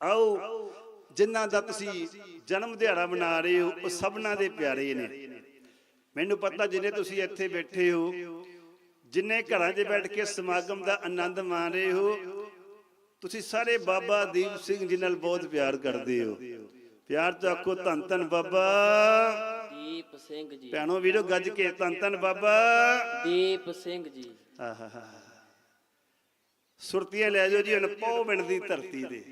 ਆਓ ਜਿਨ੍ਹਾਂ ਦਾ ਤੁਸੀਂ ਜਨਮ ਦਿਹਾੜਾ ਮਨਾ ਰਹੇ ਹੋ ਉਹ ਸਭਨਾਂ ਦੇ ਪਿਆਰੇ ਨੇ। ਮੈਨੂੰ ਪਤਾ ਜਿਨੇ ਤੁਸੀਂ ਇੱਥੇ ਬੈਠੇ ਹੋ ਜਿੰਨੇ ਘਰਾਂ 'ਚ ਬੈਠ ਕੇ ਸਮਾਗਮ ਦਾ ਆਨੰਦ ਮਾਣ ਰਹੇ ਹੋ ਤੁਸੀਂ ਸਾਰੇ ਬਾਬਾ ਦੀਪ ਸਿੰਘ ਜੀ ਨਾਲ ਬਹੁਤ ਪਿਆਰ ਕਰਦੇ ਹੋ। ਪਿਆਰ ਤੋਂ ਆਖੋ ਧੰਨ ਧੰਨ ਬਾਬਾ। ਦੀਪ ਸਿੰਘ ਜੀ। ਭੈਣੋ ਵੀਰੋ ਗੱਜ ਕੇ ਧੰਨ ਧੰਨ ਬਾਬਾ। ਦੀਪ ਸਿੰਘ ਜੀ। ਆਹਾਹਾ ਸੁਰਤੀਆਂ ਲੈ ਜਾਓ ਜੀ ਪੌ ਪਿੰਡ ਦੀ ਧਰਤੀ ਤੇ।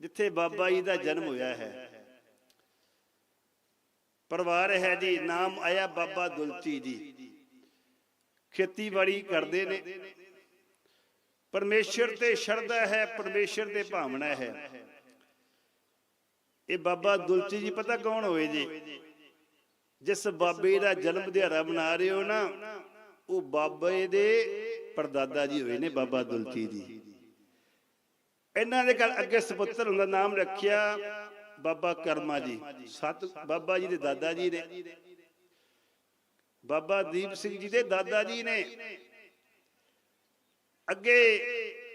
ਜਿੱਥੇ ਬਾਬਾ ਜੀ ਦਾ ਜਨਮ ਹੋਇਆ ਹੈ। ਪਰਿਵਾਰ ਹੈ ਜੀ, ਨਾਮ ਆਇਆ ਬਾਬਾ ਦੁਲਚੀ ਜੀ। ਖੇਤੀਬਾੜੀ ਕਰਦੇ ਨੇ। ਪਰਮੇਸ਼ਰ ਤੇ ਸ਼ਰਧਾ ਹੈ, ਪਰਮੇਸ਼ਰ ਤੇ ਭਾਵਨਾ ਹੈ। ਇਹ ਬਾਬਾ ਦੁਲਚੀ ਜੀ ਪਤਾ ਕੌਣ ਹੋਏ ਜੀ? ਜਿਸ ਬਾਬੇ ਦਾ ਜਨਮ ਦਿਹਾੜਾ ਮਨਾ ਰਹੇ ਹੋ ਨਾ, ਉਹ ਬਾਬੇ ਦੇ ਪਰਦਾਦਾ ਜੀ ਹੋਏ ਨੇ ਬਾਬਾ ਦੁਲਚੀ ਜੀ। ਇਹਨਾਂ ਦੇ ਘਰ ਅੱਗੇ ਸੁਪੁੱਤਰ ਹੁੰਦਾ, ਨਾਮ ਰੱਖਿਆ ਬਾਬਾ ਕਰਮਾ ਜੀ। ਸਤ ਬਾਬਾ ਜੀ ਦੇ ਦਾਦਾ ਜੀ ਨੇ। ਬਾਬਾ ਦੀਪ ਸਿੰਘ ਜੀ ਦੇ ਦਾਦਾ ਜੀ ਨੇ। ਅੱਗੇ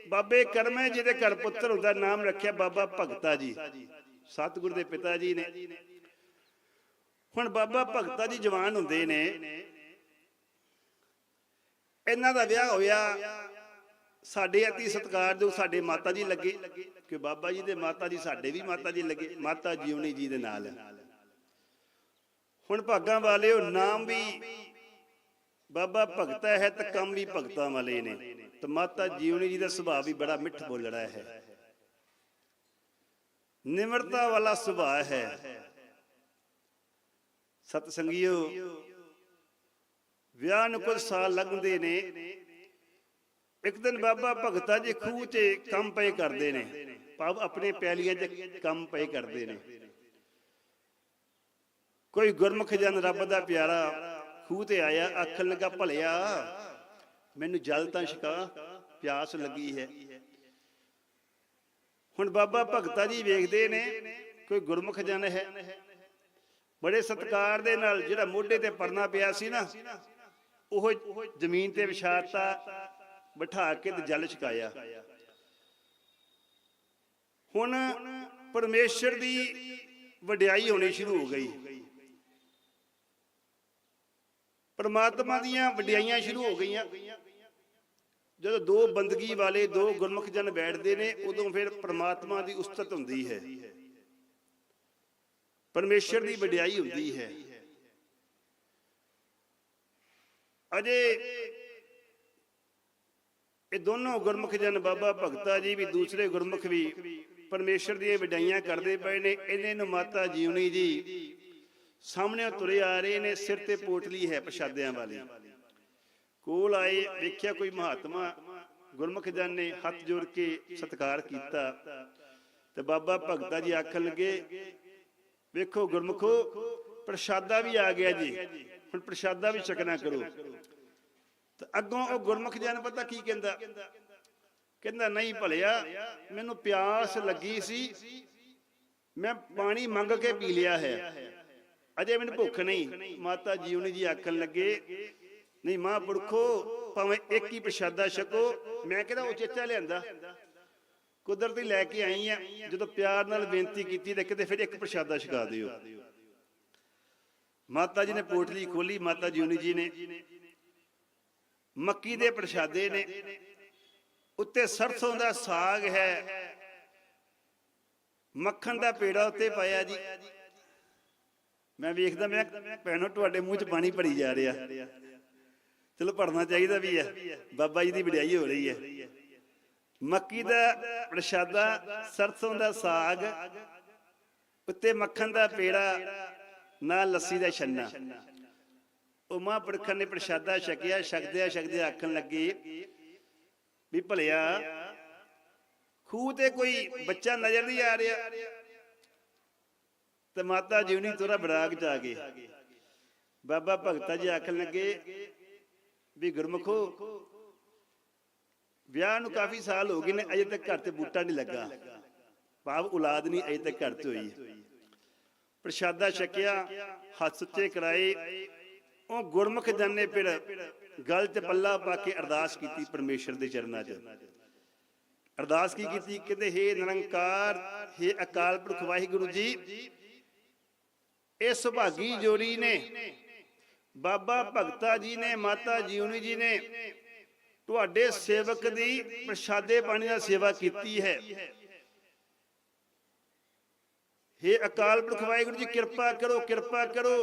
ਬਾਬੇ ਕਰਮੇ ਜੀ ਦੇ ਘਰ ਪੁੱਤਰ ਹੁੰਦਾ, ਨਾਮ ਰੱਖਿਆ ਬਾਬਾ ਭਗਤਾ ਜੀ। ਸਤਿਗੁਰ ਦੇ ਪਿਤਾ ਜੀ ਨੇ। ਹੁਣ ਬਾਬਾ ਭਗਤਾ ਜੀ ਜਵਾਨ ਹੁੰਦੇ ਨੇ। ਇਹਨਾਂ ਦਾ ਵਿਆਹ ਹੋਇਆ। ਸਾਡੇ ਅਤੀ ਸਤਿਕਾਰਯੋਗ ਸਾਡੇ ਮਾਤਾ ਜੀ ਲੱਗੇ ਕਿ ਬਾਬਾ ਜੀ ਦੇ ਮਾਤਾ ਜੀ ਸਾਡੇ ਵੀ ਮਾਤਾ ਜੀ ਲੱਗੇ, ਮਾਤਾ ਜੀਵਨੀ ਜੀ ਦੇ ਨਾਲ। ਹੁਣ ਭਾਗਾਂ ਵਾਲਿਓ ਨਾਮ ਵੀ ਬਾਬਾ ਭਗਤਾ ਹੈ ਤੇ ਕੰਮ ਵੀ ਭਗਤਾਂ ਵਾਲੇ ਨੇ। ਤੇ ਮਾਤਾ ਜੀਵਨੀ ਜੀ ਦਾ ਸੁਭਾਅ ਵੀ ਬੜਾ ਮਿੱਠ ਬੋਲੜਾ ਹੈ। ਨਿਮਰਤਾ ਵਾਲਾ ਸੁਭਾਅ ਹੈ। ਸਤ ਸੰਗਿਓ ਵਿਆਹ ਨੂੰ ਕੁਝ ਸਾਲ ਲੱਗਦੇ ਨੇ। ਇੱਕ ਦਿਨ ਬਾਬਾ ਭਗਤਾ ਜੀ ਖੂਹ 'ਚ ਕੰਮ ਪਏ ਕਰਦੇ ਨੇ। ਭਾਵ ਆਪਣੇ ਪੈਲੀਆਂ 'ਚ ਕੰਮ ਪਏ ਕਰਦੇ ਨੇ। ਕੋਈ ਗੁਰਮੁਖ ਜਨ ਰੱਬ ਦਾ ਪਿਆਰਾ ਖੂਹ ਤੇ ਆਇਆ ਆਖਣ ਲੱਗਾ ਭਲਿਆ, ਮੈਨੂੰ ਜਲ ਤਾਂ ਛਕਾ, ਪਿਆਸ ਲੱਗੀ ਹੈ। ਹੁਣ ਬਾਬਾ ਭਗਤਾ ਜੀ ਵੇਖਦੇ ਨੇ, ਕੋਈ ਗੁਰਮੁਖ ਜਨ ਹੈ। ਬੜੇ ਸਤਕਾਰ ਦੇ ਨਾਲ ਜਿਹੜਾ ਮੋਢੇ ਤੇ ਪਰਨਾ ਪਿਆ ਸੀ ਨਾ, ਉਹ ਜ਼ਮੀਨ ਤੇ ਵਿਛਾਤਾ ਬਿਠਾ ਕੇ ਤੇ ਜਲ ਛਕਾਇਆ। ਹੁਣ ਪਰਮੇਸ਼ਰ ਦੀ ਵਡਿਆਈ ਹੋਣੀ ਸ਼ੁਰੂ ਹੋ ਗਈ। ਪਰਮਾਤਮਾ ਦੀਆਂ ਵਡਿਆਈਆਂ ਸ਼ੁਰੂ ਹੋ ਗਈਆਂ। ਜਦੋਂ ਦੋ ਬੰਦਗੀ ਵਾਲੇ ਦੋ ਗੁਰਮੁਖ ਜਨ ਬੈਠਦੇ ਨੇ, ਉਦੋਂ ਫਿਰ ਪਰਮਾਤਮਾ ਦੀ ਉਸਤਤ ਹੁੰਦੀ ਹੈ। ਪਰਮੇਸ਼ਰ ਦੀ ਵਡਿਆਈ ਹੁੰਦੀ ਹੈ। ਅਜੇ ਇਹ ਦੋਨੋਂ ਗੁਰਮੁਖ ਜਨ ਬਾਬਾ ਭਗਤਾ ਜੀ ਵੀ ਦੂਸਰੇ ਗੁਰਮੁਖ ਵੀ ਪਰਮੇਸ਼ਰ ਦੀਆਂ ਵਡਿਆਈਆਂ ਕਰਦੇ ਪਏ ਨੇ, ਇਹਨੇ ਨੂੰ ਮਾਤਾ ਜੀਵਨੀ ਜੀ ਸਾਹਮਣੇ ਤੁਰੇ ਆ ਰਹੇ ਨੇ, ਸਿਰ ਤੇ ਪੋਟਲੀ ਹੈ ਪ੍ਰਸ਼ਾਦਿਆਂ ਵਾਲੀ। ਕੋਲ ਆਏ, ਵੇਖਿਆ ਕੋਈ ਮਹਾਤਮਾ ਗੁਰਮੁਖ ਜਨ ਨੇ ਹੱਥ ਜੋੜ ਕੇ ਸਤਿਕਾਰ ਕੀਤਾ ਤੇ ਬਾਬਾ ਭਗਤਾ ਜੀ ਆਖਣ ਲੱਗੇ, ਵੇਖੋ ਗੁਰਮੁਖੋ, ਪ੍ਰਸ਼ਾਦਾ ਵੀ ਆ ਗਿਆ ਜੀ, ਹੁਣ ਪ੍ਰਸ਼ਾਦਾ ਵੀ ਛਕਣਾ ਕਰੋ। ਤੇ ਅੱਗੋਂ ਉਹ ਗੁਰਮੁਖ ਜਨ ਪਤਾ ਕੀ ਕਹਿੰਦਾ? ਕਹਿੰਦਾ, ਨਹੀਂ ਭਲਿਆ, ਮੈਨੂੰ ਪਿਆਸ ਲੱਗੀ ਸੀ। ਮੈਂ ਪਾਣੀ ਮੰਗ ਕੇ ਪੀ ਲਿਆ ਹੈ। ਅਜੇ ਮੈਨੂੰ ਭੁੱਖ ਨਹੀਂ। ਮਾਤਾ ਜੀਵਨੀ ਜੀ ਆਖਣ ਲੱਗੇ, ਨਹੀਂ ਮਾਂ ਭਾਵੇਂ ਇੱਕ ਹੀ ਪ੍ਰਸ਼ਾਦਾ ਛਕੋ, ਮੈਂ ਕਹਿੰਦਾ ਉਹ ਚੇਚਾ ਲਿਆਂਦਾ? ਕੁਦਰਤੀ ਲੈ ਕੇ ਆਈ ਆ। ਜਦੋਂ ਪਿਆਰ ਨਾਲ ਬੇਨਤੀ ਕੀਤੀ ਤੇ ਕਿਤੇ ਫਿਰ ਇੱਕ ਪ੍ਰਸ਼ਾਦਾ ਛਕਾ ਦਿਓ। ਮਾਤਾ ਜੀ ਨੇ ਪੋਟਲੀ ਖੋਲੀ ਮਾਤਾ ਜੀਵਨੀ ਜੀ ਨੇ ਮੱਕੀ ਦੇ ਪ੍ਰਸ਼ਾਦੇ ਨੇ। ਉੱਤੇ ਸਰਸੋਂ ਦਾ ਸਾਗ ਹੈ। ਮੱਖਣ ਦਾ ਪੇੜਾ ਉੱਤੇ ਪਾਇਆ ਜੀ। ਮੈਂ ਵੇਖਦਾ ਮੈਂ ਭੈਣੋ, ਤੁਹਾਡੇ ਮੂੰਹ 'ਚ ਪਾਣੀ ਭਰੀ ਜਾ ਰਿਹਾ। ਚਲੋ, ਭਰਨਾ ਚਾਹੀਦਾ ਵੀ ਹੈ। ਬਾਬਾ ਜੀ ਦੀ ਵਡਿਆਈ ਹੋ ਰਹੀ ਹੈ। ਮੱਕੀ ਦਾ ਪ੍ਰਸ਼ਾਦਾ, ਸਰਸੋਂ ਦਾ ਸਾਗ, ਉੱਤੇ ਮੱਖਣ ਦਾ ਪੇੜਾ, ਨਾਲ ਲੱਸੀ ਦਾ ਛੰਨਾ। ਉਹ ਮਹਾਂਪੁਰਖਾਂ ਨੇ ਪ੍ਰਸ਼ਾਦਾ ਛਕਿਆ, ਛਕਦਿਆਂ ਛਕਦਿਆਂ ਆਖਣ ਲੱਗੇ, ਵੀ ਭਲਿਆ, ਖੂਹ ਤੇ ਕੋਈ ਬੱਚਾ ਨਜ਼ਰ ਨਹੀਂ ਆ ਰਿਹਾ। ਤੇ ਮਾਤਾ ਜੀਵਨੀ ਤੋਰਾ ਬਰਾਗ ਚ ਆ ਗਏ। ਬਾਬਾ ਭਗਤਾ ਜੀ ਆਖਣ ਲੱਗੇ, ਵੀ ਗੁਰਮਖੋ, ਵਿਆਹ ਨੂੰ ਕਾਫੀ ਸਾਲ ਹੋ ਗਏ ਨੇ, ਅਜੇ ਤੱਕ ਘਰ ਤੇ ਬੂਟਾ ਨਹੀਂ ਲੱਗਾ। ਭਾਵ ਔਲਾਦ ਨਹੀਂ, ਅਜੇ ਤੱਕ ਘਰ ਤੇ ਹੋਈ ਪ੍ਰਸ਼ਾਦਾ ਛਕਿਆ, ਹੱਥ ਸੁੱਚੇ ਕਰਾਏ ਉਹ ਗੁਰਮੁਖ ਜਨ ਨੇ ਫਿਰ ਗਲ 'ਚ ਪੱਲਾ ਪਾ ਕੇ ਅਰਦਾਸ ਕੀਤੀ ਪਰਮੇਸ਼ਰ ਦੇ ਚਰਨਾਂ 'ਚ। ਅਰਦਾਸ ਕੀ ਕੀਤੀ? ਕਹਿੰਦੇ, ਹੇ ਨਿਰੰਕਾਰ, ਹੇ ਅਕਾਲ ਪੁਰਖ ਵਾਹਿਗੁਰੂ ਜੀ, ਇਹ ਸੁਭਾਗੀ ਜੋੜੀ ਨੇ, ਬਾਬਾ ਭਗਤਾ ਜੀ ਨੇ, ਮਾਤਾ ਜੀਉਣੀ ਜੀ ਨੇ, ਤੁਹਾਡੇ ਸੇਵਕ ਦੀ ਪ੍ਰਸ਼ਾਦੇ ਪਾਣੀ ਦਾ ਸੇਵਾ ਕੀਤੀ ਹੈ। ਹੇ ਅਕਾਲ ਪੁਰਖ ਵਾਹਿਗੁਰੂ ਜੀ, ਕਿਰਪਾ ਕਰੋ ਕਿਰਪਾ ਕਰੋ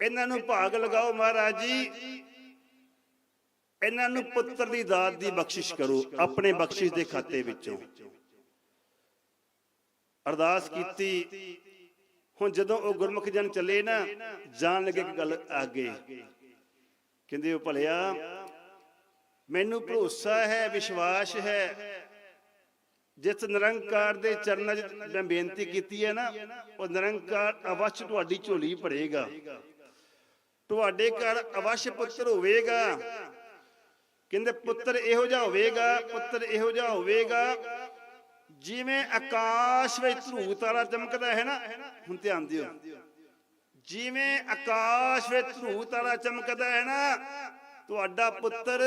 ਇਹਨਾਂ ਨੂੰ ਭਾਗ ਲਗਾਓ ਮਹਾਰਾਜ ਜੀ। ਇਹਨਾਂ ਨੂੰ ਪੁੱਤਰ ਦੀ ਦਾਤ ਦੀ ਬਖਸ਼ਿਸ਼ ਕਰੋ, ਆਪਣੇ ਬਖਸ਼ਿਸ਼ ਦੇ ਖਾਤੇ ਵਿੱਚੋਂ। ਅਰਦਾਸ ਕੀਤੀ। ਹੁਣ ਜਦੋਂ ਉਹ ਗੁਰਮੁਖ ਜਨ ਚੱਲੇ ਨਾ, ਜਾਣ ਲੱਗੇ ਗੱਲ ਅੱਗੇ। ਕਹਿੰਦੇ, ਉਹ ਭਲਿਆ, ਮੈਨੂੰ ਭਰੋਸਾ ਹੈ, ਵਿਸ਼ਵਾਸ ਹੈ। ਜਿਸ ਨਿਰੰਕਾਰ ਦੇ ਚਰਨਾਂ 'ਚ ਮੈਂ ਬੇਨਤੀ ਕੀਤੀ ਹੈ ਨਾ, ਉਹ ਨਿਰੰਕਾਰ ਅਵਸ਼ ਤੁਹਾਡੀ ਝੋਲੀ ਭਰੇਗਾ। ਤੁਹਾਡੇ ਘਰ ਅਵਸ਼ ਪੁੱਤਰ ਹੋਵੇਗਾ। ਕਹਿੰਦੇ ਪੁੱਤਰ ਇਹੋ ਜਿਹਾ ਹੋਵੇਗਾ ਪੁੱਤਰ ਇਹੋ ਜਿਹਾ ਹੋਵੇਗਾ। ਜਿਵੇਂ ਆਕਾਸ਼ ਵਿੱਚ ਧਰੂ ਤਾਰਾ ਚਮਕਦਾ ਹੈ ਨਾ ਹੁਣ ਧਿਆਨ ਦਿਓ। ਜਿਵੇਂ ਆਕਾਸ਼ ਵਿੱਚ ਧਰੂ ਤਾਰਾ ਚਮਕਦਾ ਹੈ ਨਾ ਤੁਹਾਡਾ ਪੁੱਤਰ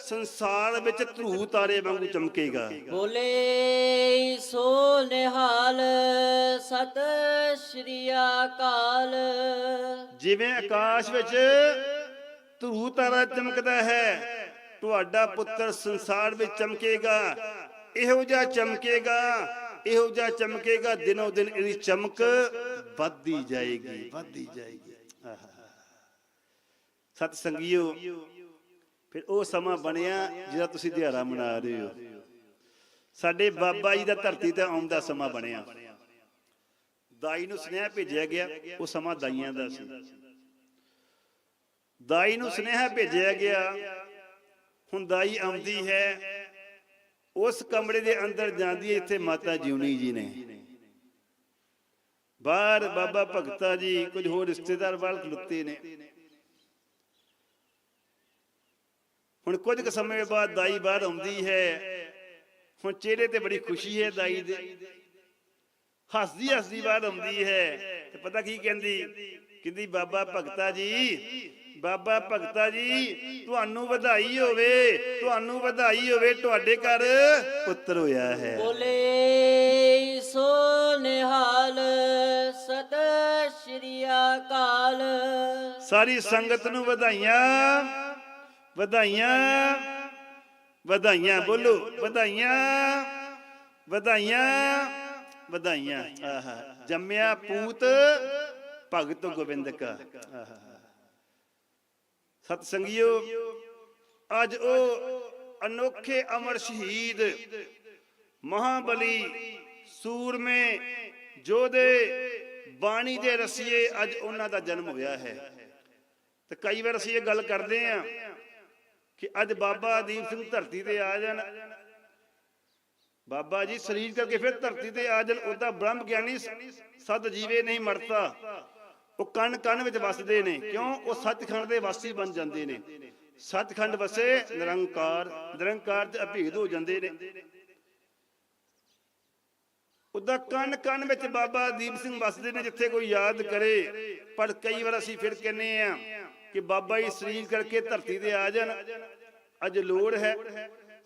ਸੰਸਾਰ ਵਿੱਚ ਧਰੂ ਤਾਰੇ ਵਾਂਗੂ ਚਮਕੇਗਾ। ਬੋਲੇ ਸੋ ਨਿਹਾਲ ਸਤ ਸ਼੍ਰੀ ਅਕਾਲ। ਜਿਵੇਂ ਆਕਾਸ਼ ਵਿੱਚ ਧਰੂ ਤਾਰਾ ਚਮਕਦਾ ਹੈ ਤੁਹਾਡਾ ਪੁੱਤਰ ਸੰਸਾਰ ਵਿੱਚ ਚਮਕੇਗਾ। ਇਹੋ ਜਿਹਾ ਚਮਕੇਗਾ ਇਹੋ ਜਿਹਾ ਚਮਕੇਗਾ ਦਿਨੋ ਦਿਨ ਇਹਦੀ ਚਮਕ ਵੱਧਦੀ ਜਾਏਗੀ। ਵੱਧਦੀ ਜਾਏਗੀ। ਆਹਾ। ਸਤ ਸੰਗੀਓ ਫਿਰ ਉਹ ਸਮਾਂ ਬਣਿਆ ਜਿਹਦਾ ਤੁਸੀਂ ਦਿਹਾੜਾ ਮਨਾ ਰਹੇ ਹੋ। ਸਾਡੇ ਬਾਬਾ ਜੀ ਦਾ ਧਰਤੀ ਤੇ ਆਉਣ ਦਾ ਸਮਾਂ ਬਣਿਆ। ਦਾਈ ਨੂੰ ਸੁਨੇਹਾ ਭੇਜਿਆ ਗਿਆ, ਉਹ ਸਮਾਂ ਦਾਈਆਂ ਦਾ ਸੀ। ਦਾਈ ਨੂੰ ਸੁਨੇਹਾ ਭੇਜਿਆ ਗਿਆ, ਹੁਣ ਦਾਈ ਆਉਂਦੀ ਹੈ, ਉਸ ਕਮਰੇ ਦੇ ਅੰਦਰ ਜਾਂਦੀ ਹੈ, ਇੱਥੇ ਮਾਤਾ ਜਿਉਣੀ ਜੀ ਨੇ। ਬਾਹਰ ਬਾਬਾ ਭਗਤਾ ਜੀ, ਕੁਝ ਹੋਰ ਰਿਸ਼ਤੇਦਾਰ ਵਾਲ ਖਲੋਤੇ ਨੇ। ਹੁਣ ਕੁਝ ਕੁ ਸਮੇਂ ਬਾਅਦ ਦਾਈ ਬਾਹਰ ਆਉਂਦੀ ਹੈ। ਹੁਣ ਚਿਹਰੇ ਤੇ ਬੜੀ ਖੁਸ਼ੀ ਹੈ ਦਾਈ ਦੇ। ਹੱਸਦੀ ਹੱਸਦੀ ਬਾਹਰ ਆਉਂਦੀ ਹੈ। ਤੇ ਪਤਾ ਕੀ ਕਹਿੰਦੀ? ਕਹਿੰਦੀ ਬਾਬਾ ਭਗਤਾ ਜੀ ਬਾਬਾ ਭਗਤਾ ਜੀ ਤੁਹਾਨੂੰ ਵਧਾਈ ਹੋਵੇ ਤੁਹਾਨੂੰ ਵਧਾਈ ਹੋਵੇ ਤੁਹਾਡੇ ਘਰ ਪੁੱਤਰ ਹੋਇਆ ਹੈ। ਬੋਲੇ ਸੋ ਨਿਹਾਲ ਸਤ ਸ਼੍ਰੀ ਅਕਾਲ। ਸਾਰੀ ਸੰਗਤ ਨੂੰ ਵਧਾਈਆਂ। ਵਧਾਈਆਂ ਵਧਾਈਆਂ ਬੋਲੋ, ਵਧਾਈਆਂ ਵਧਾਈਆਂ ਵਧਾਈਆਂ। ਆਹਾ, ਜੰਮਿਆ ਪੂਤ ਭਗਤ ਗੋਬਿੰਦ ਕਾ। ਆਹਾ ਸਤ ਸੰਗਿਓ ਅੱਜ ਉਹ ਅਨੋਖੇ ਅਮਰ ਸ਼ਹੀਦ ਮਹਾਬਲੀ ਸੂਰਮੇ ਜੋਧੇ ਬਾਣੀ ਦੇ ਰਸੀਏ ਅੱਜ ਉਹਨਾਂ ਦਾ ਜਨਮ ਹੋਇਆ ਹੈ। ਤੇ ਕਈ ਵਾਰ ਅਸੀਂ ਇਹ ਗੱਲ ਕਰਦੇ ਆਂ ਕਿ ਅੱਜ ਬਾਬਾ ਦੀਪ ਸਿੰਘ ਧਰਤੀ ਤੇ ਆ ਜਾਣ। ਬਾਬਾ ਜੀ, ਸਰੀਰ ਕਰਕੇ ਫਿਰ ਧਰਤੀ ਤੇ ਆ ਜਾਣ ਉਹਦਾ ਬ੍ਰਹਮ ਗਿਆਨੀ ਸਦ ਜੀਵੇ ਨਹੀਂ ਮਰਤਾ। ਉਹ ਕਣ ਕਣ ਵਿੱਚ ਵਸਦੇ ਨੇ, ਕਿਉਂ? ਉਹ ਸੱਚਖੰਡ ਦੇ ਵਾਸੀ ਬਣ ਜਾਂਦੇ ਨੇ। ਸੱਚਖੰਡ ਵਸੇ ਨਿਰੰਕਾਰ ਨਿਰੰਕਾਰ ਤੇ ਅਭੇਦ ਹੋ ਜਾਂਦੇ ਨੇ। ਉਹਦਾ ਕਣ ਕਣ ਵਿੱਚ ਬਾਬਾ ਦੀਪ ਸਿੰਘ ਵਸਦੇ ਨੇ, ਜਿੱਥੇ ਕੋਈ ਯਾਦ ਕਰੇ। ਪਰ ਕਈ ਵਾਰ ਅਸੀਂ ਫਿਰ ਕਹਿੰਨੇ ਆ ਕਿ ਬਾਬਾ ਜੀ ਸਰੀਰ ਕਰਕੇ ਧਰਤੀ ਤੇ ਆ ਜਾਣ। ਅੱਜ ਲੋੜ ਹੈ।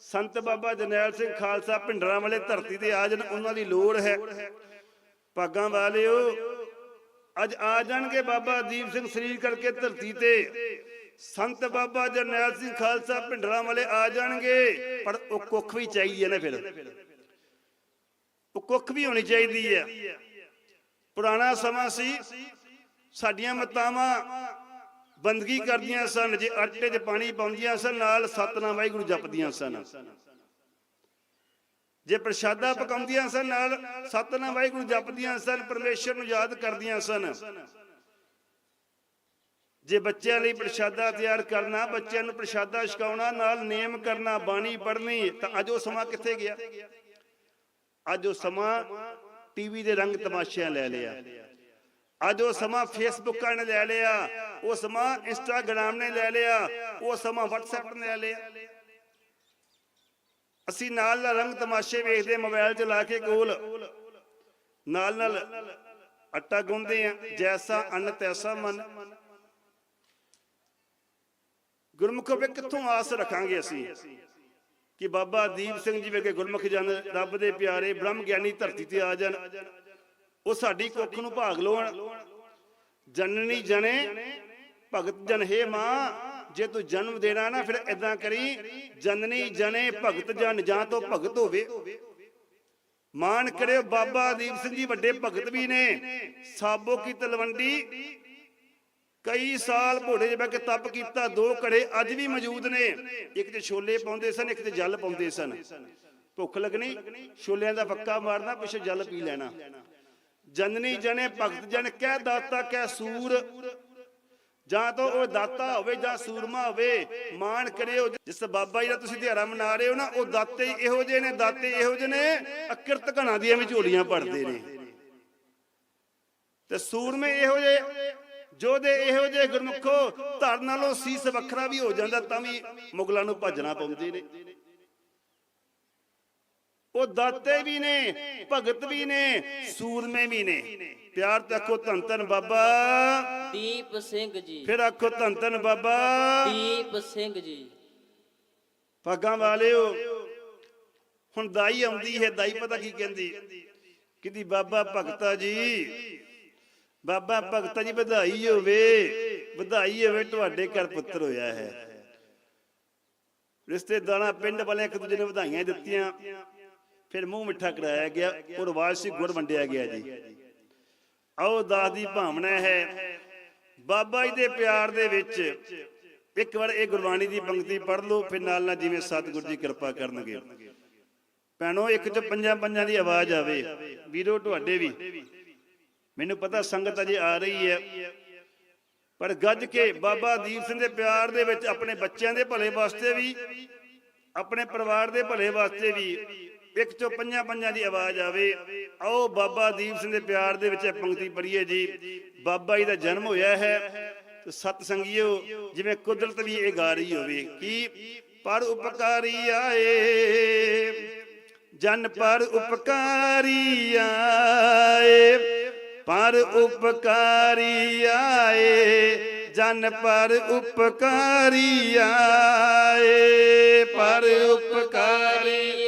ਸੰਤ ਬਾਬਾ ਜਰਨੈਲ ਸਿੰਘ ਖਾਲਸਾ ਭਿੰਡਰਾਂ ਵਾਲੇ ਧਰਤੀ ਤੇ ਆ ਜਾਣ, ਉਹਨਾਂ ਦੀ ਲੋੜ ਹੈ। ਭਾਗਾਂ ਵਾਲਿਓ, ਅੱਜ ਆ ਜਾਣਗੇ ਬਾਬਾ ਦੀਪ ਸਿੰਘ ਸਰੀਰ ਕਰਕੇ ਧਰਤੀ ਤੇ। ਸੰਤ ਬਾਬਾ ਜਰਨੈਲ ਸਿੰਘ ਖਾਲਸਾ ਭਿੰਡਰਾਂ ਵਾਲੇ ਆ ਜਾਣਗੇ, ਪਰ ਉਹ ਕੁੱਖ ਵੀ ਚਾਹੀਦੀ ਹੈ ਨਾ ਫਿਰ। ਉਹ ਕੁੱਖ ਵੀ ਹੋਣੀ ਚਾਹੀਦੀ ਹੈ। ਪੁਰਾਣਾ ਸਮਾਂ ਸੀ, ਸਾਡੀਆਂ ਮਤਾਵਾਂ ਬੰਦਗੀ ਕਰਦੀਆਂ ਸਨ, ਜੇ ਆਟੇ 'ਚ ਪਾਣੀ ਪਾਉਂਦੀਆਂ ਸਨ, ਨਾਲ ਸਤਨਾਮ ਵਾਹਿਗੁਰੂ ਜਪਦੀਆਂ ਸਨ। ਜੇ ਪ੍ਰਸ਼ਾਦਾ ਪਕਾਉਂਦੀਆਂ ਸਨ, ਨਾਲ ਸਤਨਾਮ ਵਾਹਿਗੁਰੂ ਜਪਦੀਆਂ ਸਨ, ਪਰਮੇਸ਼ਰ ਨੂੰ ਯਾਦ ਕਰਦੀਆਂ ਸਨ। ਜੇ ਬੱਚਿਆਂ ਲਈ ਪ੍ਰਸ਼ਾਦਾ ਤਿਆਰ ਕਰਨਾ, ਬੱਚਿਆਂ ਨੂੰ ਪ੍ਰਸ਼ਾਦਾ ਛਕਾਉਣਾ, ਨਾਲ ਨੇਮ ਕਰਨਾ, ਬਾਣੀ ਪੜ੍ਹਨੀ, ਤਾਂ ਅੱਜ ਉਹ ਸਮਾਂ ਕਿੱਥੇ ਗਿਆ? ਅੱਜ ਉਹ ਸਮਾਂ ਟੀਵੀ ਦੇ ਰੰਗ ਤਮਾਸ਼ਿਆਂ ਲੈ ਲਿਆ। ਅੱਜ ਉਹ ਸਮਾਂ ਫੇਸਬੁੱਕਾਂ ਨੇ ਲੈ ਲਿਆ, ਉਹ ਸਮਾਂ ਇੰਸਟਾਗ੍ਰਾਮ ਨੇ ਲੈ ਲਿਆ, ਉਹ ਸਮਾਂ WhatsApp ਨੇ ਲੈ ਲਿਆ। ਅਸੀਂ ਨਾਲ ਨਾਲ ਰੰਗ ਤਮਾਸ਼ੇ ਵੇਖਦੇ, ਮੋਬਾਈਲ 'ਚ ਕੇ ਕੋਲ ਨਾਲ ਨਾਲ ਆਟਾ ਗੁੰਨਦੇ ਆ ਜੈਸਾ ਅੰਨ ਤੈਸਾ ਮਨ। ਗੁਰਮੁਖੋ ਵੇ ਕਿੱਥੋਂ ਆਸ ਰੱਖਾਂਗੇ ਅਸੀਂ? ਕਿ ਬਾਬਾ ਦੀਪ ਸਿੰਘ ਜੀ ਵਰਗੇ ਗੁਰਮੁਖ ਜਨ ਰੱਬ ਦੇ ਪਿਆਰੇ, ਬ੍ਰਹਮ ਗਿਆਨੀ ਧਰਤੀ ਤੇ ਆ ਜਾਣ। ਉਹ ਸਾਡੀ ਕੁੱਖ ਨੂੰ ਭਾਗ ਲਾਉਣ ਜਨਨੀ ਜਨੇ ਭਗਤ ਜਨ ਹੈ ਮਾਂ, ਜੇ ਤੂੰ ਜਨਮ ਦੇਣਾ ਨਾ, ਫਿਰ ਇਦਾਂ ਕਰੀ, ਜਨਨੀ ਜਨੇ ਭਗਤ ਜਨ ਜਾਂ ਤੋਂ ਭਗਤ ਹੋਵੇ। ਮਾਨ ਕਰਿਓ ਬਾਬਾ ਦੀਪ ਸਿੰਘ ਜੀ, ਵੱਡੇ ਭਗਤ ਵੀ ਨੇ। ਸਾਬੋ ਕੀ ਤਲਵੰਡੀ, ਕਈ ਸਾਲ ਘੋੜੇ 'ਚ ਬਹਿ ਕੇ ਤਪ ਕੀਤਾ, ਦੋ ਘੜੇ ਅੱਜ ਵੀ ਮੌਜੂਦ ਨੇ। ਇੱਕ 'ਚ ਛੋਲੇ ਪਾਉਂਦੇ ਸਨ, ਇੱਕ 'ਚ ਜਲ ਪਾਉਂਦੇ ਸਨ। ਭੁੱਖ ਲੱਗਣੀ, ਛੋਲਿਆਂ ਦਾ ਫੱਕਾ ਮਾਰਨਾ, ਪਿੱਛੇ ਜਲ ਪੀ ਲੈਣਾ। ਜਨਨੀ ਜਨੇ ਭਗਤ ਜਨ ਕਹਿ ਦਾਤਾ ਕਹਿ ਸੂਰ। ਜਾਂ ਤਾਂ ਉਹ ਦਾਤਾ ਹੋਵੇ ਜਾਂ ਸੂਰਮਾ ਹੋਵੇ, ਮਾਣ ਕਰਿਓ। ਜਿਸ ਬਾਬਾ ਜੀ ਦਾ ਤੁਸੀਂ ਦਿਹਾੜਾ ਮਨਾ ਰਹੇ ਹੋ ਨਾ, ਉਹ ਦਾਤੇ ਇਹੋ ਜਿਹੇ ਨੇ, ਦਾਤੇ ਇਹੋ ਜਿਹੇ ਨੇ, ਅਕਿਰਤ ਘਣਾ ਦੀਆਂ ਵੀ ਝੋਲੀਆਂ ਭਰਦੇ ਨੇ। ਤੇ ਸੂਰਮੇ ਇਹੋ ਜਿਹੇ, ਜੋਧੇ ਇਹੋ ਜਿਹੇ ਗੁਰਮੁਖੋ ਧਰ ਨਾਲੋਂ ਸੀਸ ਵੱਖਰਾ ਵੀ ਹੋ ਜਾਂਦਾ, ਤਾਂ ਵੀ ਮੁਗਲਾਂ ਨੂੰ ਭੱਜਣਾ ਪਾਉਂਦੇ ਨੇ। ਉਹ ਦਾਤੇ ਵੀ ਨੇ ਭਗਤ ਵੀ ਨੇ ਸੂਰਮੇ ਵੀ ਨੇ। ਪਿਆਰ ਤੇ ਆਖੋ ਧੰਨ ਧੰਨ ਬਾਬਾ। ਦੀਪ ਸਿੰਘ ਜੀ। ਫਿਰ ਆਖੋ ਧੰਨ ਧੰਨ ਬਾਬਾ। ਦੀਪ ਸਿੰਘ ਜੀ। ਪੱਗਾਂ ਵਾਲਿਓ ਹੁਣ ਦਾਈ ਆਉਂਦੀ ਹੈ ਦਾਈ ਪਤਾ ਕੀ ਕਹਿੰਦੀ? ਕਹਿੰਦੀ ਬਾਬਾ ਭਗਤਾ ਜੀ ਬਾਬਾ ਭਗਤਾ ਜੀ ਵਧਾਈ ਹੋਵੇ ਵਧਾਈ ਹੋਵੇ ਤੁਹਾਡੇ ਘਰ ਪੁੱਤਰ ਹੋਇਆ ਹੈ। ਰਿਸ਼ਤੇਦਾਰਾਂ ਪਿੰਡ ਵਾਲੇ ਇੱਕ ਦੂਜੇ ਨੂੰ ਵਧਾਈਆਂ ਦਿੱਤੀਆਂ। ਫਿਰ ਮੂੰਹ ਮਿੱਠਾ ਕਰਾਇਆ ਗਿਆ, ਉਹ ਰਿਵਾਜ ਸੀ ਗੁੜ ਵੰਡਿਆ ਗਿਆ ਜੀ। ਆਓ ਦਾਸ ਦੀ ਭਾਵਨਾ ਹੈ, ਬਾਬਾ ਜੀ ਦੇ ਪਿਆਰ ਦੇ ਵਿੱਚ ਇੱਕ ਵਾਰ ਇਹ ਗੁਰਬਾਣੀ ਦੀ ਪੰਕਤੀ ਪੜ੍ਹ ਲਓ, ਫਿਰ ਨਾਲ ਨਾਲ ਜਿਵੇਂ ਸਤਿਗੁਰ ਜੀ ਕਿਰਪਾ ਕਰਨਗੇ। ਭੈਣੋ, ਇੱਕ ਚ ਪੰਜਾਂ ਪੰਜਾਂ ਦੀ ਆਵਾਜ਼ ਆਵੇ। ਵੀਰੋ, ਤੁਹਾਡੇ ਵੀ। ਮੈਨੂੰ ਪਤਾ ਸੰਗਤ ਅਜੇ ਆ ਰਹੀ ਹੈ। ਪਰ ਗੱਜ ਕੇ ਬਾਬਾ ਦੀਪ ਸਿੰਘ ਦੇ ਪਿਆਰ ਦੇ ਵਿੱਚ ਆਪਣੇ ਬੱਚਿਆਂ ਦੇ ਭਲੇ ਵਾਸਤੇ ਵੀ, ਆਪਣੇ ਪਰਿਵਾਰ ਦੇ ਭਲੇ ਵਾਸਤੇ ਵੀ ਇੱਕ ਚੋਂ ਪੰਜਾਂ ਪੰਜਾਂ ਦੀ ਆਵਾਜ਼ ਆਵੇ। ਆਓ ਬਾਬਾ ਦੀਪ ਸਿੰਘ ਦੇ ਪਿਆਰ ਦੇ ਵਿੱਚ ਇਹ ਪੰਕਤੀ ਪੜ੍ਹੀਏ ਜੀ। ਬਾਬਾ ਜੀ ਦਾ ਜਨਮ ਹੋਇਆ ਹੈ ਤੇ ਸਤ ਸੰਗਿਓ ਜਿਵੇਂ ਕੁਦਰਤ ਵੀ ਇਹ ਗਾ ਰਹੀ ਹੋਵੇ ਕਿ ਪਰ ਉਪਕਾਰੀ ਆਏ। ਜਨ ਪਰ ਉਪਕਾਰੀ ਆਏ। ਪਰ ਉਪਕਾਰੀ ਆਏ। ਜਨ ਪਰ ਉਪਕਾਰੀ ਆਏ। ਪਰ ਉਪਕਾਰੀ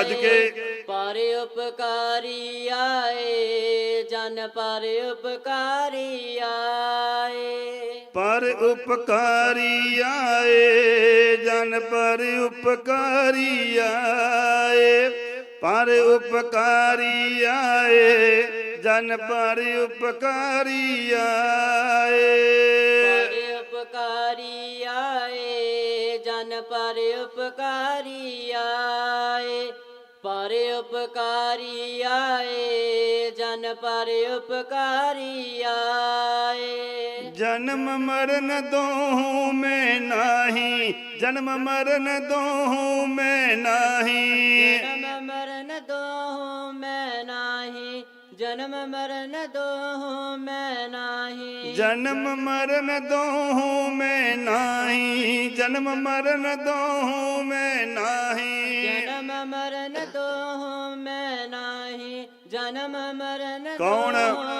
ਗੱਜ ਕੇ। ਪਰ ਉਪਕਾਰੀ ਆਏ ਜਨ ਪਰ ਉਪਕਾਰੀ ਆਏ। ਪਰ ਉਪਕਾਰੀ ਆਏ ਜਨ ਪਰ ਉਪਕਾਰੀ ਆਏ। ਪਰ ਉਪਕਾਰੀ ਆਏ ਜਨ ਪਰ ਉਪਕਾਰੀ ਆਏ। ਪਰ ਉਪਕਾਰੀ ਆਏ ਜਨ ਪਰ ਉਪਕਾਰੀ ਆਏ। ਪਰ ਉਪਕਾਰੀ ਆਏ ਜਨ ਪਰ ਉਪਕਾਰੀ ਆਏ। ਜਨਮ ਮਰਨ ਦੋਹੂ ਮੈਂ ਨਾਹੀ ਜਨਮ ਮਰਨ ਦੋਹੂ ਮੈਂ ਨਾਹੀ। ਜਨਮ ਮਰਨ ਦੋਹ ਮੈਂ ਨਾਹੀ ਜਨਮ ਮਰਨ ਦੋਹ ਮੈਂ ਨਾਹੀ। ਜਨਮ ਮਰਨ ਦੋਹੂ ਮੈਂ ਨਾਹੀ ਜਨਮ ਮਰਨ ਦੋਹੂ ਮੈਂ ਨਾਹੀ। ਜਨਮ ਮਰਨ ਕੌਣ?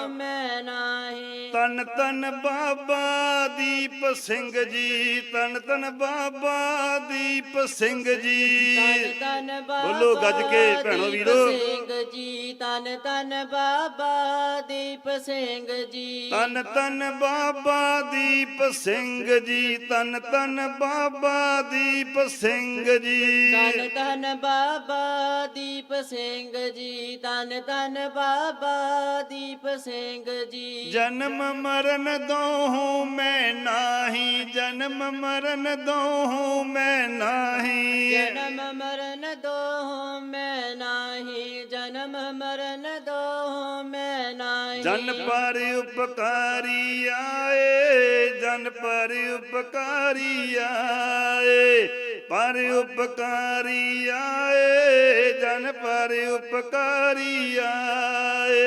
ਮੈਂ ਨਾਹੀ ਤਨ ਤਨ ਬਾਬਾ ਦੀਪ ਸਿੰਘ ਜੀ ਤਨ ਤਨ ਬਾਬਾ ਦੀਪ ਸਿੰਘ ਜੀ ਤਨ ਬਾਬਾ ਬੋਲੋ ਗੱਜ ਕੇ ਭੈਣੋ ਵੀਰੋ। ਸਿੰਘ ਜੀ ਤਨ ਤਨ ਬਾਬਾ ਦੀਪ ਸਿੰਘ ਜੀ। ਤਨ ਤਨ ਬਾਬਾ ਦੀਪ ਸਿੰਘ ਜੀ ਤਨ ਤਨ ਬਾਬਾ ਦੀਪ ਸਿੰਘ ਜੀ। ਤਨ ਤਨ ਬਾਬਾ ਦੀਪ ਸਿੰਘ ਜੀ ਤਨ ਤਨ ਬਾਬਾ ਦੀਪ ਸਿੰਘ ਜੀ। ਜਨਮ ਮਰਨ ਦੋਹੂ ਮੈਂ ਨਾਹੀ ਜਨਮ ਮਰਨ ਦੋਹੂ ਮੈਂ ਨਾਹੀ। ਜਨਮ ਮਰਨ ਦੋਹ ਮੈਂ ਨਾਹੀ ਜਨਮ ਮਰਨ ਦੋਹ ਮੈਂ ਨਾਹੀ ਜਨ ਪਰ ਉਪਕਾਰੀ ਆਏ ਜਨ ਪਰ ਉਪਕਾਰੀ ਆਏ ਪਰ ਉਪਕਾਰੀ ਆਏ ਜਨ ਪਰ ਉਪਕਾਰੀ ਆਏ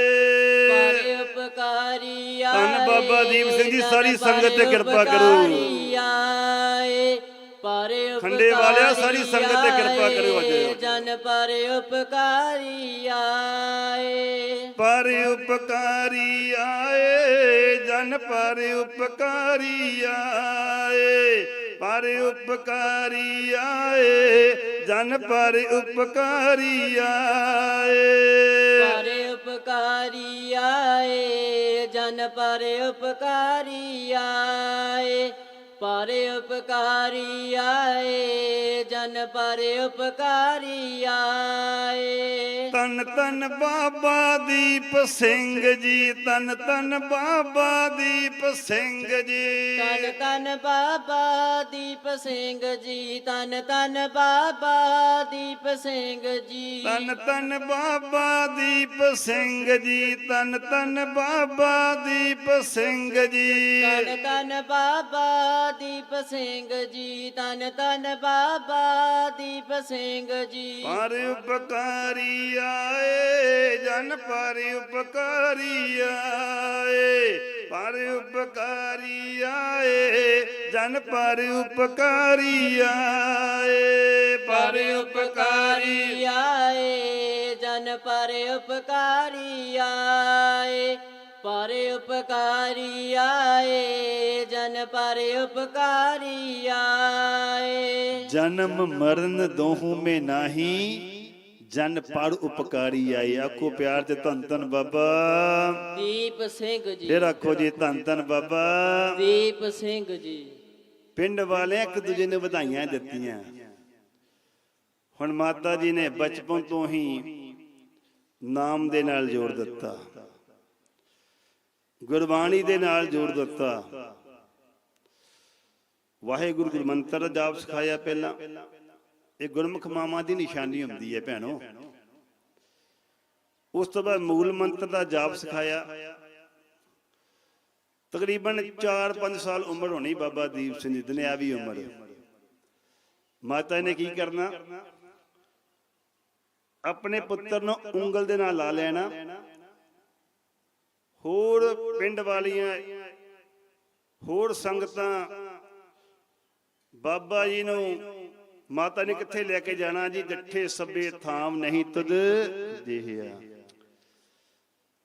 ਪਰ ਉਪਕਾਰੀ ਆਏ ਧੰਨ ਬਾਬਾ ਦੀਪ ਸਿੰਘ ਜੀ, ਸਾਰੀ ਸੰਗਤ ਤੇ ਕਿਰਪਾ ਕਰੋ। ਖੰਡੇ ਵਾਲਿਆ ਸਾਰੀ ਸੰਗਤ ਤੇ ਕਿਰਪਾ ਕਰਿਓ ਅੱਜ। ਜਨ ਪਰ ਉਪਕਾਰੀ ਆਏ। ਪਰ ਉਪਕਾਰੀ ਆਏ ਜਨ ਪਰ ਉਪਕਾਰੀ ਆਏ। ਪਰ ਉਪਕਾਰੀ ਆਏ ਜਨ ਪਰ ਉਪਕਾਰੀ ਆਏ। ਪਰ ਉਪਕਾਰੀ ਆਏ ਜਨ ਪਰ ਉਪਕਾਰੀ ਆਏ। ਪਰ ਉਪਕਾਰੀ ਆਏ ਜਨ ਪਰ ਉਪਕਾਰੀ ਆਏ। ਤਨ ਤਨ ਬਾਬਾ ਦੀਪ ਸਿੰਘ ਜੀ ਤਨ ਤਨ ਬਾਬਾ ਦੀਪ ਸਿੰਘ ਜੀ। ਤਨ ਤਨ ਬਾਬਾ ਦੀਪ ਸਿੰਘ ਜੀ ਤਨ ਤਨ ਬਾਬਾ ਦੀਪ ਸਿੰਘ ਜੀ। ਤਨ ਤਨ ਬਾਬਾ ਦੀਪ ਸਿੰਘ ਜੀ ਤਨ ਤਨ ਬਾਬਾ ਦੀਪ ਸਿੰਘ ਜੀ। ਤਨ ਤਨ ਬਾਬਾ ਦੀਪ ਸਿੰਘ ਜੀ ਤਨ ਤਨ ਬਾਬਾ ਦੀਪ ਸਿੰਘ ਜੀ। ਪਰ ਉਪਕਾਰੀ ਆਏ ਜਨ ਪਰ ਉਪਕਾਰੀ ਆਏ। ਪਰ ਉਪਕਾਰੀ ਆਏ ਜਨ ਪਰ ਉਪਕਾਰੀ ਆਏ। ਪਰ ਉਪਕਾਰੀ ਆਏ ਜਨ ਪਰ ਉਪਕਾਰੀ ਆਏ। ਪਰ ਉਪਕਾਰੀ ਆਏ ਜਨ ਪਰ ਉਪਕਾਰੀ ਆਏ। ਜਨਮ ਮਰਨ ਦੋਹੂ ਮੇ ਨਾਹੀ ਜਨ ਪਰ ਉਪਕਾਰੀ ਆਏ। ਆਖੋ ਪਿਆਰ ਤੇ ਧੰਨ ਧੰਨ ਬਾਬਾ। ਦੀਪ ਸਿੰਘ ਜੀ। ਇਹ ਰੱਖੋ ਜੀ ਧੰਨ ਧੰਨ ਬਾਬਾ। ਦੀਪ ਸਿੰਘ ਜੀ। ਪਿੰਡ ਵਾਲੇ ਇੱਕ ਦੂਜੇ ਨੂੰ ਵਧਾਈਆਂ ਦਿੱਤੀਆਂ। ਹੁਣ ਮਾਤਾ ਜੀ ਨੇ ਬਚਪਨ ਤੋਂ ਹੀ ਨਾਮ ਦੇ ਨਾਲ ਜੋੜ ਦਿੱਤਾ। ਗੁਰਬਾਣੀ ਦੇ ਨਾਲ ਜੋੜ ਦਿੱਤਾ। ਵਾਹਿਗੁਰੂ ਗੁਰੂ ਮੰਤਰ ਦਾ ਜਾਪ ਸਿਖਾਇਆ ਪਹਿਲਾਂ। ਇਹ ਗੁਰਮੁਖ ਮਾਮਾ ਦੀ ਨਿਸ਼ਾਨੀ ਹੁੰਦੀ ਹੈ ਭੈਣੋ। ਉਸ ਤੋਂ ਬਾਅਦ ਮੂਲ ਮੰਤਰ ਦਾ ਜਾਪ ਸਿਖਾਇਆ। ਤਕਰੀਬਨ 4-5 ਸਾਲ ਉਮਰ ਹੋਣੀ ਬਾਬਾ ਦੀਪ ਸਿੰਘ ਦੀ ਦੁਨਿਆਵੀ ਉਮਰ। ਮਾਤਾ ਨੇ ਕੀ ਕਰਨਾ? ਆਪਣੇ ਪੁੱਤਰ ਨੂੰ ਉਂਗਲ ਦੇ ਨਾਲ ਲਾ ਲੈਣਾ। ਹੋਰ ਪਿੰਡ ਵਾਲੀਆਂ, ਹੋਰ ਸੰਗਤਾਂ, ਬਾਬਾ ਜੀ ਨੂੰ ਮਾਤਾ ਨੇ ਕਿੱਥੇ ਲੈ ਕੇ ਜਾਣਾ ਜੀ? ਡੱਠੇ ਸੱਬੇ ਥਾਮ ਨਹੀਂ ਤੁਧ ਦੇਹਿਆ।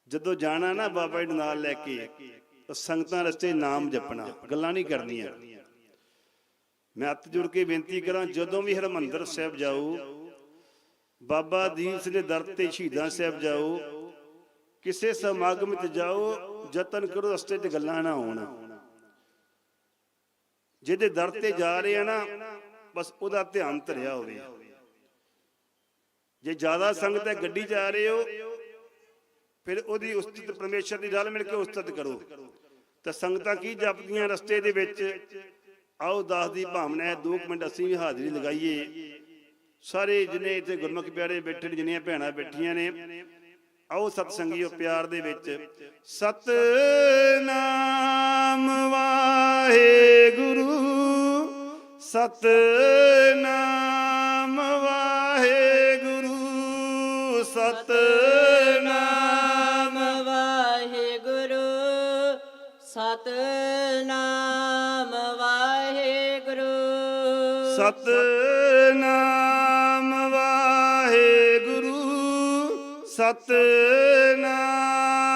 ਜਦੋਂ ਜਾਣਾ ਨਾ ਬਾਬਾ ਜੀ ਨਾਲ ਲੈ ਕੇ, ਤਾਂ ਸੰਗਤਾਂ ਰਸਤੇ ਨਾਮ ਜਪਣਾ, ਗੱਲਾਂ ਨਹੀਂ ਕਰਨੀਆਂ। ਮੈਂ ਹੱਥ ਜੁੜ ਕੇ ਬੇਨਤੀ ਕਰਾਂ, ਜਦੋਂ ਵੀ ਹਰਮੰਦਰ ਸਾਹਿਬ ਜਾਓ, ਬਾਬਾ ਦੀਪ ਸਿੰਘ ਦੇ ਦਰ ਤੇ ਸ਼ਹੀਦਾਂ ਸਾਹਿਬ ਜਾਓ ਕਿਸੇ ਸਮਾਗਮ ਚ ਜਾਓ, ਯਤਨ ਕਰੋ, ਰਸਤੇ ਤੇ ਗੱਲਾਂ ਨਾ ਹੋਣ। ਜਿਹਦੇ ਦਰ ਤੇ ਜਾ ਰਹੇ ਆ ਨਾ, ਬਸ ਉਹਦਾ ਧਿਆਨ ਧਰਿਆ ਹੋਵੇ। ਜੇ ਜ਼ਿਆਦਾ ਸੰਗਤ ਹੈ, ਗੱਡੀ 'ਚ ਆ ਰਹੇ ਹੋ, ਫਿਰ ਉਹਦੀ ਉਸਤਤ ਪਰਮੇਸ਼ਰ ਦੀ ਰਲ ਮਿਲ ਕੇ ਉਸਤਤ ਕਰੋ। ਤਾਂ ਸੰਗਤਾਂ ਕੀ ਜਪਦੀਆਂ ਰਸਤੇ ਦੇ ਵਿੱਚ? ਆਓ, ਦਾਸ ਦੀ ਭਾਵਨਾ ਹੈ 2 ਮਿੰਟ ਅਸੀਂ ਵੀ ਹਾਜ਼ਰੀ ਲਗਾਈਏ। ਸਾਰੇ ਜਿਨੇ ਇੱਥੇ ਗੁਰਮੁਖ ਪਿਆਰੇ ਬੈਠੇ ਨੇ, ਜਿੰਨੀਆਂ ਭੈਣਾਂ ਬੈਠੀਆਂ ਨੇ ਆਓ ਸਤ ਸੰਗੀਓ ਪਿਆਰ ਦੇ ਵਿੱਚ। ਸਤ ਨਾਮ ਵਾਹਿਗੁਰੂ ਸਤ ਨਾਮ ਵਾਹਿਗੁਰੂ ਸਤ ਨਾਮ ਨਾਮ ਵਾਹਿਗੁਰੂ। ਸਤਨਾਮ ਵਾਹਿਗੁਰੂ ਸਤਨਾਮ।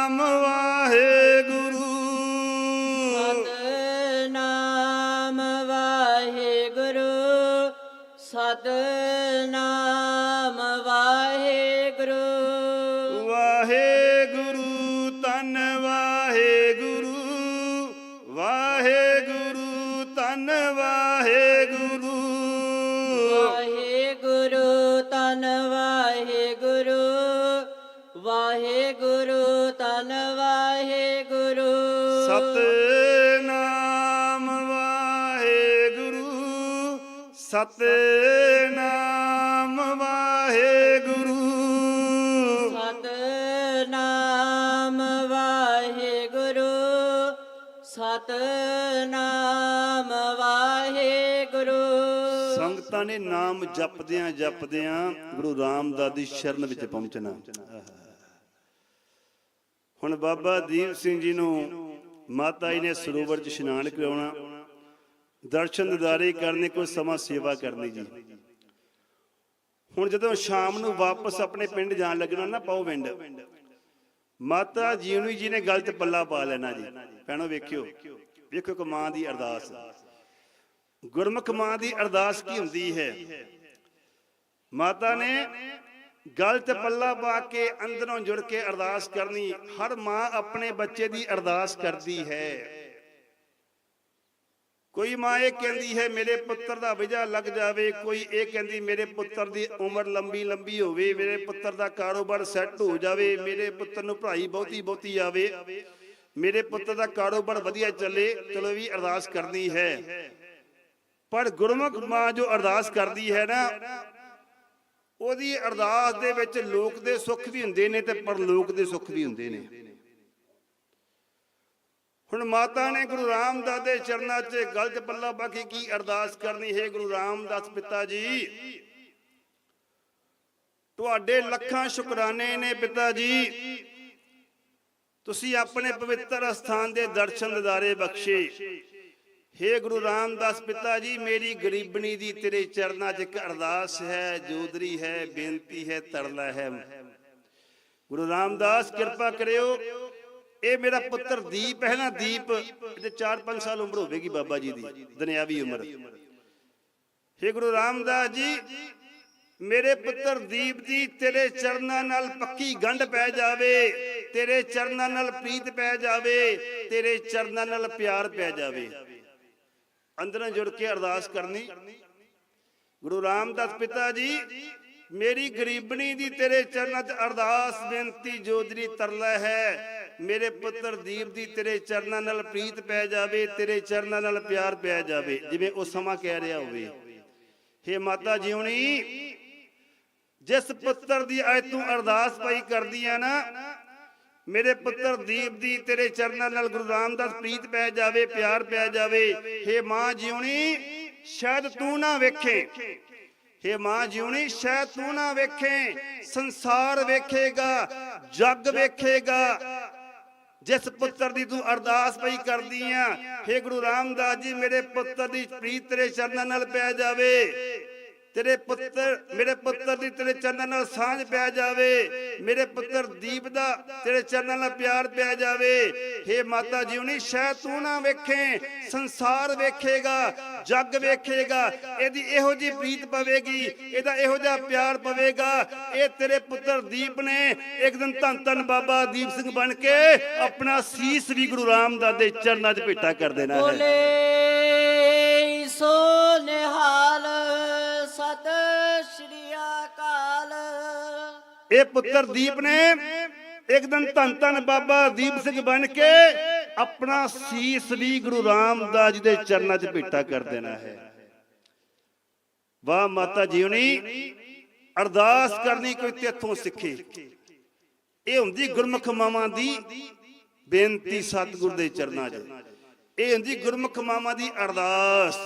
ਸੰਗਤਾਂ ਨੇ ਨਾਮ ਜਪਦਿਆਂ ਜਪਦਿਆਂ ਗੁਰੂ ਰਾਮਦਾਸ ਦੀ ਸ਼ਰਨ ਵਿੱਚ ਪਹੁੰਚਣਾ। ਹੁਣ ਬਾਬਾ ਦੀਪ ਸਿੰਘ ਜੀ ਨੂੰ ਮਾਤਾ ਜੀ ਨੇ ਸਰੋਵਰ 'ਚ ਇਸ਼ਨਾਨ ਕਰਾਉਣਾ। ਦਰਸ਼ਨ ਦਿਦਾਰੇ ਕਰਨੇ, ਕੋਈ ਸਮਾਂ ਸੇਵਾ ਕਰਨੀ ਜੀ। ਹੁਣ ਜਦੋਂ ਸ਼ਾਮ ਨੂੰ ਵਾਪਸ ਆਪਣੇ ਪਿੰਡ ਜਾਣ ਲੱਗਣਾ ਨਾ ਪਾਉ ਪਿੰਡ, ਮਾਤਾ ਜੀਵਨੀ ਜੀ ਨੇ ਗਲਤ ਪੱਲਾ ਪਾ ਲੈਣਾ ਜੀ। ਭੈਣੋ ਵੇਖਿਓ, ਵੇਖੋ ਇੱਕ ਮਾਂ ਦੀ ਅਰਦਾਸ। ਗੁਰਮੁਖ ਮਾਂ ਦੀ ਅਰਦਾਸ ਕੀ ਹੁੰਦੀ ਹੈ? ਮਾਤਾ ਨੇ ਗਲਤ ਪੱਲਾ ਪਾ ਕੇ ਅੰਦਰੋਂ ਜੁੜ ਕੇ ਅਰਦਾਸ ਕਰਨੀ ਹਰ ਮਾਂ ਆਪਣੇ ਬੱਚੇ ਦੀ ਅਰਦਾਸ ਕਰਦੀ ਹੈ। ਕੋਈ ਮਾਂ ਇਹ ਕਹਿੰਦੀ ਹੈ ਮੇਰੇ ਪੁੱਤਰ ਦਾ ਵਿਜਾ ਲੱਗ ਜਾਵੇ ਕੋਈ ਇਹ ਕਹਿੰਦੀ ਮੇਰੇ ਪੁੱਤਰ ਦੀ ਉਮਰ ਲੰਬੀ ਲੰਬੀ ਹੋਵੇ ਮੇਰੇ ਪੁੱਤਰ ਦਾ ਕਾਰੋਬਾਰ ਸੈੱਟ ਹੋ ਜਾਵੇ ਮੇਰੇ ਪੁੱਤਰ ਨੂੰ ਪੜ੍ਹਾਈ ਬਹੁਤੀ ਬਹੁਤੀ ਆਵੇ ਮੇਰੇ ਪੁੱਤਰ ਦਾ ਕਾਰੋਬਾਰ ਵਧੀਆ ਚੱਲੇ ਚਲੋ ਵੀ ਅਰਦਾਸ ਕਰਨੀ ਹੈ। ਪਰ ਗੁਰਮੁਖ ਮਾਂ ਜੋ ਅਰਦਾਸ ਕਰਦੀ ਹੈ ਨਾ, ਉਹਦੀ ਅਰਦਾਸ ਦੇ ਵਿੱਚ ਲੋਕ ਦੇ ਸੁੱਖ ਵੀ ਹੁੰਦੇ ਨੇ ਤੇ ਪਰਲੋਕ ਦੇ ਸੁੱਖ ਵੀ ਹੁੰਦੇ ਨੇ। ਹੁਣ ਮਾਤਾ ਨੇ ਗੁਰੂ ਰਾਮਦਾਸ ਦੇ ਚਰਨਾਂ 'ਚ ਗਲਤ ਪੱਲਾ ਬਾਕੀ ਕੀ ਅਰਦਾਸ ਕਰਨੀ ਹੈ ਗੁਰੂ ਰਾਮਦਾਸ ਪਿਤਾ ਜੀ? ਤੁਹਾਡੇ ਲੱਖਾਂ ਸ਼ੁਕਰਾਨੇ ਨੇ ਪਿਤਾ ਜੀ। ਤੁਸੀਂ ਆਪਣੇ ਪਵਿੱਤਰ ਸਥਾਨ ਦੇ ਦਰਸ਼ਨ ਦਿਦਾਰੇ ਬਖਸ਼ੇ। ਹੇ ਗੁਰੂ ਰਾਮਦਾਸ ਪਿਤਾ ਜੀ, ਮੇਰੀ ਗਰੀਬਣੀ ਦੀ ਤੇਰੇ ਚਰਨਾਂ 'ਚ ਇੱਕ ਅਰਦਾਸ ਹੈ, ਜੋਦਰੀ ਹੈ, ਬੇਨਤੀ ਹੈ, ਤਰਲਾ ਹੈ। ਗੁਰੂ ਰਾਮਦਾਸ, ਕਿਰਪਾ ਕਰਿਓ। ਇਹ ਮੇਰਾ ਪੁੱਤਰ ਦੀਪ ਹੈ ਨਾ, ਦੀਪ, ਇਹਦੇ 4-5 ਸਾਲ ਉਮਰ ਹੋਵੇਗੀ ਬਾਬਾ ਜੀ ਦੀ, ਦੁਨਿਆਵੀ ਉਮਰ। ਹੇ ਗੁਰੂ ਰਾਮਦਾਸ ਜੀ, ਮੇਰੇ ਪੁੱਤਰ ਦੀਪ ਦੀ ਤੇਰੇ ਚਰਨਾਂ ਨਾਲ ਪੱਕੀ ਗੰਢ ਪੈ ਜਾਵੇ, ਤੇਰੇ ਚਰਨਾਂ ਨਾਲ ਪ੍ਰੀਤ ਪੈ ਜਾਵੇ, ਤੇਰੇ ਚਰਨਾਂ ਨਾਲ ਪਿਆਰ ਪੈ ਜਾਵੇ। ਅੰਦਰੋਂ ਜੁੜ ਕੇ ਅਰਦਾਸ ਕਰਨੀ। ਗੁਰੂ ਰਾਮਦਾਸ ਪਿਤਾ ਜੀ, ਮੇਰੀ ਗਰੀਬਣੀ ਦੀ ਤੇਰੇ ਚਰਨਾਂ 'ਚ ਅਰਦਾਸ ਬੇਨਤੀ ਜੋਦਰੀ ਤਰਲਾ ਹੈ। ਮੇਰੇ ਪੁੱਤਰ ਦੀਪ ਦੀ ਤੇਰੇ ਚਰਨਾਂ ਨਾਲ ਪ੍ਰੀਤ ਪੈ ਜਾਵੇ, ਤੇਰੇ ਚਰਨਾਂ ਨਾਲ ਪਿਆਰ ਪੈ ਜਾਵੇ, ਜਿਵੇਂ ਉਹ ਸਮਾਂ ਕਹਿ ਰਿਹਾ ਹੋਵੇ। ਹੇ ਮਾਤਾ ਜੀਵਣੀ ਜਿਸ ਪੁੱਤਰ ਦੀ ਅੱਜ ਤੂੰ ਅਰਦਾਸ ਪਈ ਕਰਦੀ ਆ ਨਾ ਮੇਰੇ ਪੁੱਤਰ ਦੀਪ ਦੀ ਤੇਰੇ ਚਰਨਾਂ ਨਾਲ ਗੁਰੂ ਰਾਮਦਾਸ ਪ੍ਰੀਤ ਪੈ ਜਾਵੇ, ਪਿਆਰ ਪੈ ਜਾਵੇ। ਹੇ ਮਾਂ ਜਿਉਣੀ, ਸ਼ਾਇਦ ਤੂੰ ਨਾ ਵੇਖੇ। ਹੇ ਮਾਂ ਜਿਉਣੀ, ਸ਼ਾਇਦ ਤੂੰ ਨਾ ਵੇਖੇ। ਸੰਸਾਰ ਵੇਖੇਗਾ, ਜੱਗ ਵੇਖੇਗਾ। ਜਿਸ ਪੁੱਤਰ ਦੀ ਤੂੰ ਅਰਦਾਸ ਪਈ ਕਰਦੀ ਆ, ਹੇ ਗੁਰੂ ਰਾਮਦਾਸ ਜੀ, ਮੇਰੇ ਪੁੱਤਰ ਦੀ ਪ੍ਰੀਤ ਤੇਰੇ ਚਰਨਾਂ ਨਾਲ ਪੈ ਜਾਵੇ। ਤੇਰੇ ਪੁੱਤਰ, ਮੇਰੇ ਪੁੱਤਰ ਦੀ ਤੇਰੇ ਚਰਨਾਂ ਨਾਲ ਸਾਂਝ ਪੈ ਜਾਵੇ। ਮੇਰੇ ਪੁੱਤਰ ਦੀਪ ਦਾ ਤੇਰੇ ਚਰਨਾਂ ਨਾਲ ਪਿਆਰ ਪੈ ਜਾਵੇ। ਹੇ ਮਾਤਾ ਜੀਵਨੀ ਸ਼ਾਇਦ ਤੂੰ ਨਾ ਵੇਖੇ, ਸੰਸਾਰ ਵੇਖੇਗਾ, ਜੱਗ ਵੇਖੇਗਾ। ਇਹਦੀ ਇਹੋ ਜੀ ਪ੍ਰੀਤ ਪਵੇਗੀ, ਇਹਦਾ ਇਹੋ ਜਿਹਾ ਪਿਆਰ ਪਵੇਗਾ। ਇਹ ਤੇਰੇ ਪੁੱਤਰ ਦੀਪ ਨੇ ਇੱਕ ਦਿਨ ਧੰਨ ਧੰਨ ਬਾਬਾ ਦੀਪ ਸਿੰਘ ਬਣ ਕੇ ਆਪਣਾ ਸੀਸ ਵੀ ਗੁਰੂ ਰਾਮਦਾਸ ਦੇ ਚਰਨਾਂ 'ਚ ਭੇਟਾ ਕਰ ਦੇਣਾ ਹੈ। ਬੋਲੇ ਸੋ ਇਹ ਪੁੱਤਰ ਦੀਪ ਨੇ ਇੱਕ ਦਿਨ ਧੰਨ ਧੰਨ ਬਾਬਾ ਦੀਪ ਸਿੰਘ ਬਣ ਕੇ ਆਪਣਾ ਸੀਸ ਵੀ ਗੁਰੂ ਰਾਮਦਾਸ ਦੇ ਚਰਨਾਂ 'ਚ ਭੇਟਾ ਕਰ ਦੇਣਾ ਹੈ। ਵਾਹ ਮਾਤਾ ਜੀਵਨੀ ਅਰਦਾਸ ਕਰਨੀ ਕੋਈ ਤੇਥੋਂ ਸਿੱਖੇ। ਇਹ ਹੁੰਦੀ ਗੁਰਮੁਖ ਮਾਵਾਂ ਦੀ ਬੇਨਤੀ ਸਤਿਗੁਰ ਦੇ ਚਰਨਾਂ 'ਚ। ਇਹ ਹੁੰਦੀ ਗੁਰਮੁਖ ਮਾਵਾਂ ਦੀ ਅਰਦਾਸ।